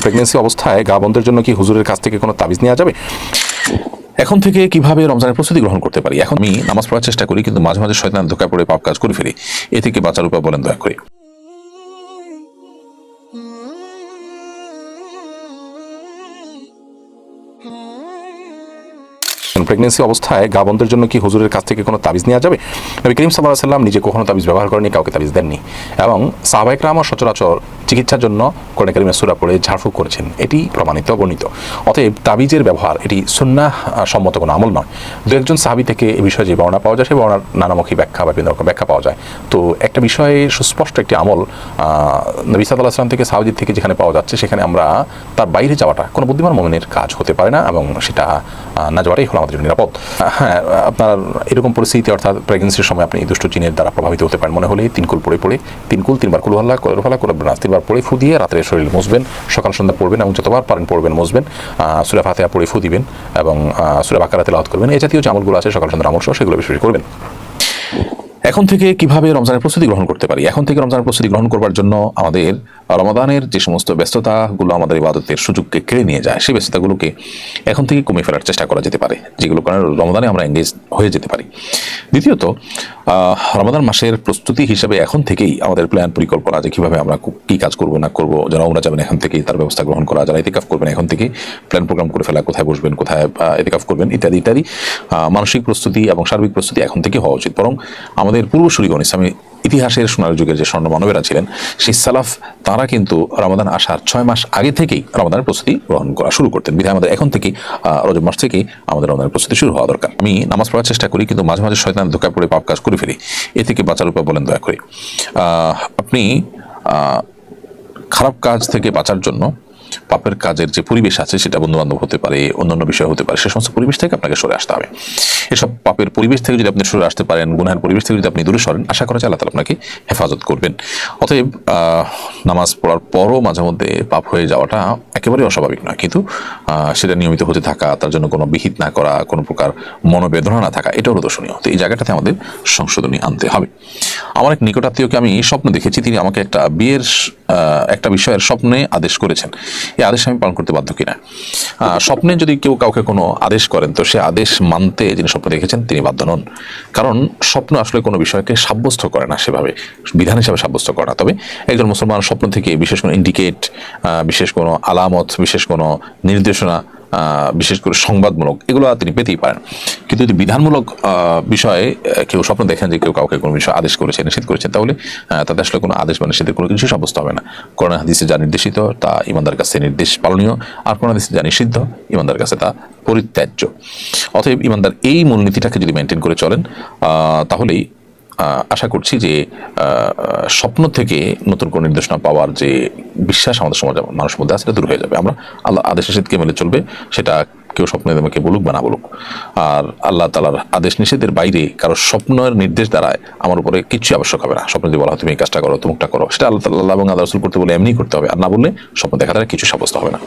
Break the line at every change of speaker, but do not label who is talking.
Pregnancy অবস্থায় গা বন্ধের জন্য কি হুজুরের কাছ থেকে কোনো তাবিজ নেওয়া যাবে? এখন থেকে কীভাবে রমজানের প্রস্তুতি গ্রহণ করতে পারি? এখন আমি নামাজ পড়ার চেষ্টা করি, কিন্তু মাঝে মাঝে শয়তান ধোকা পড়ে পাপ কাজ করে ফেলি এ থেকে বাঁচার উপায় বলেন দয়া করে। প্রেগনেন্সি অবস্থায় গা বন্ধের জন্য কি হুজুরের কাছ থেকে কোনো তাবিজ নেওয়া যাবে? নবী করিম সাল্লাহ সাল্লাম নিজে কখনো তাবিজ ব্যবহার করেনি কাউকে তাবিজ দেননি। এবং সাহবাইকরা আমার সচরাচর চিকিৎসার জন্য কোরআন কারিমের সুরা পড়ে ঝাড়ফুঁক করেছেন। এটি প্রমাণিত গণিত অতএব তাবিজের ব্যবহার এটি সুন্না সম্মত কোনো আমল নয়। দু একজন সাহাবি থেকে এই বিষয়ে যে বর্ণনা পাওয়া যায় সেই বর্ণার নানামুখী ব্যাখ্যা বা বিভিন্ন রকম ব্যাখ্যা পাওয়া যায়। তো একটা বিষয়ে সুস্পষ্ট একটি আমল নবী সাল্লাহ আসলাম থেকে সাহাবিদের থেকে যেখানে পাওয়া যাচ্ছে, সেখানে আমরা তার বাইরে যাওয়াটা কোনো বুদ্ধিমান মোমেনের কাজ হতে পারে না এবং সেটা না যাওয়াটাই হলো আমাদের জন্য নিরাপদ। হ্যাঁ আপনার এরকম পরিস্থিতি অর্থাৎ প্রেগনেন্সির সময় আপনি দুষ্ট জিনের দ্বারা প্রভাবিত হতে পারেন। মনে হলে তিন কুল পড়ে পড়ে, তিন কুল তিনবার কুলহাল্লা কোলহাল্লা কোরবান তিনবার পড়ে ফু দিয়ে রাতের শরীর মুসবেন সকাল সন্ধ্যা পড়বেন এবং যতবার পারেন পড়বেন, মুছবেন। সুরা ফাতেহা পড়ে ফু দিবেন এবং সুরা বাকারাতে লাওয়াত করবেন। এই জাতীয় যে আমলগুলো আছে, সকাল সন্ধ্যা আমল সহ সেগুলো বেশি করবেন। এখন থেকে কীভাবে রমজানের প্রস্তুতি গ্রহণ করতে পারি? এখন থেকে রমজানের প্রস্তুতি গ্রহণ করবার জন্য আমাদের রমাদানের যে সমস্ত ব্যস্ততাগুলো আমাদের ইবাদতের সুযোগকে কেড়ে নিয়ে যায়, সেই ব্যস্ততাগুলোকে এখন থেকে কমিয়ে ফেলার চেষ্টা করা যেতে পারে, যেগুলো কারণে রমাদানে আমরা এঙ্গেজ হয়ে যেতে পারি। দ্বিতীয়ত রমাদান মাসের প্রস্তুতি হিসাবে এখন থেকেই আমাদের প্ল্যান পরিকল্পনা যে কীভাবে আমরা কী কাজ করব, না করব, যারা ওরা যাবেন এখন থেকেই তার ব্যবস্থা গ্রহণ করা, যারা এতেকাফ করবেন এখন থেকে প্ল্যান প্রোগ্রাম করে ফেলা, কোথায় বসবেন, কোথায় এতেকাফ করবেন, ইত্যাদি ইত্যাদি মানসিক প্রস্তুতি এবং সার্বিক প্রস্তুতি এখন থেকে হওয়া উচিত। বরং আমাদের পূর্বসূরিগণ ইসলামী ইতিহাসের সোনার যুগের যে স্বর্ণ মানবেরা ছিলেন, সেই সালাফ, তারা কিন্তু রমাদান আসার ছয় মাস আগে থেকেই রমাদানের প্রস্তুতি গ্রহণ করা শুরু করতেন। বিধায় আমাদের এখন থেকে রজব মাস থেকেই আমাদের রমাদানের প্রস্তুতি শুরু হওয়া দরকার। আমি নামাজ পড়ার চেষ্টা করি, কিন্তু মাঝে মাঝে শয়তান ধোকা পড়ে পাপ কাজ করে ফেলি। এ থেকে বাঁচার উপায় বলেন দয়া করে। আপনি খারাপ কাজ থেকে বাঁচার জন্য পাপের কাজের যে পরিবেশ আছে, সেটা বন্ধু বান্ধব হতে পারে, অন্যান্য বিষয় হতে পারে, সে সমস্ত পরিবেশ থেকে আপনাকে সরে আসতে হবে। এসব পাপের পরিবেশ থেকে যদি আপনি সরে আসতে পারেন, গুনহার পরিবেশ থেকে যদি আপনি দূরে সরেন, আশা করা যায় আল্লাহ তালা আপনাকে হেফাজত করবেন। অতএব নামাজ পড়ার পরও মাঝে মধ্যে পাপ হয়ে যাওয়াটা একেবারেই অস্বাভাবিক নয়। কিন্তু সেটা নিয়মিত হতে থাকা, তার জন্য কোনো বিহিত না করা, কোনো প্রকার মনোবেদনা না থাকা, এটাও দর্শনীয়। তো এই জায়গাটাতে আমাদের সংশোধনী আনতে হবে। আমার এক নিকটাত্মীয়কে আমি স্বপ্ন দেখেছি, তিনি আমাকে একটা বিয়ের একটা বিষয়ের স্বপ্নে আদেশ করেছেন। এই আদেশ আমি পালন করতে বাধ্য কিনা? স্বপ্নে যদি কেউ কাউকে কোনো আদেশ করেন, তো সে আদেশ মানতে যিনি স্বপ্ন দেখেছেন, তিনি বাধ্য নন। কারণ স্বপ্ন আসলে কোনো বিষয়কে সাব্যস্ত করে না সেভাবে, বিধান হিসাবে সাব্যস্ত করে না। তবে একজন মুসলমান স্বপ্ন থেকে বিশেষ কোনো ইন্ডিকেট বিশেষ কোনো আলামত, বিশেষ কোনো নির্দেশনা বিশেষ করে সংবাদমূলক, এগুলো তিনি পেতেই পারেন। কিন্তু যদি বিধানমূলক বিষয়ে কেউ স্বপ্ন দেখেন যে কেউ কাউকে কোনো বিষয় আদেশ করেছে, নিষেধ করেছেন তাহলে তাতে আসলে কোনো আদেশ বা নিষেধের কোনো কিছু সাব্যস্ত হবে না। করোনা হাদিসে যা নির্দেশিত, তা ইমানদার কাছে নির্দেশ পালনীয়, আর করোনা হাদিসে যা নিষিদ্ধ, ইমানদার কাছে তা পরিত্যাজ্য। অতএব ইমানদার এই মূলনীতিটাকে যদি মেনটেন করে চলেন তাহলেই আশা করছি যে স্বপ্ন থেকে নতুন কোনো নির্দেশনা পাওয়ার যে বিশ্বাস আমাদের সমাজে, মানুষের মধ্যে আছে দূর হয়ে যাবে। আমরা আল্লাহ আদেশ নিষেধকে মেলে চলবে, সেটা কেউ স্বপ্নে আমাকে বলুক বা না বলুক। আর আল্লাহ তালার আদেশ নিষেধের বাইরে কারও স্বপ্নের নির্দেশ দ্বারায় আমার উপরে কিচ্ছু আবশ্যক হবে না। স্বপ্ন যদি বলা হয়, তুমি এই কাজটা করো তুমুকটা করো। সেটা আল্লাহ তাল্লাহ এবং আল্লাহ করতে বলে এমনি করতে হবে। আর না বললে স্বপ্ন দেখা দ্বারা কিছু সাব্যস্ত হবে না।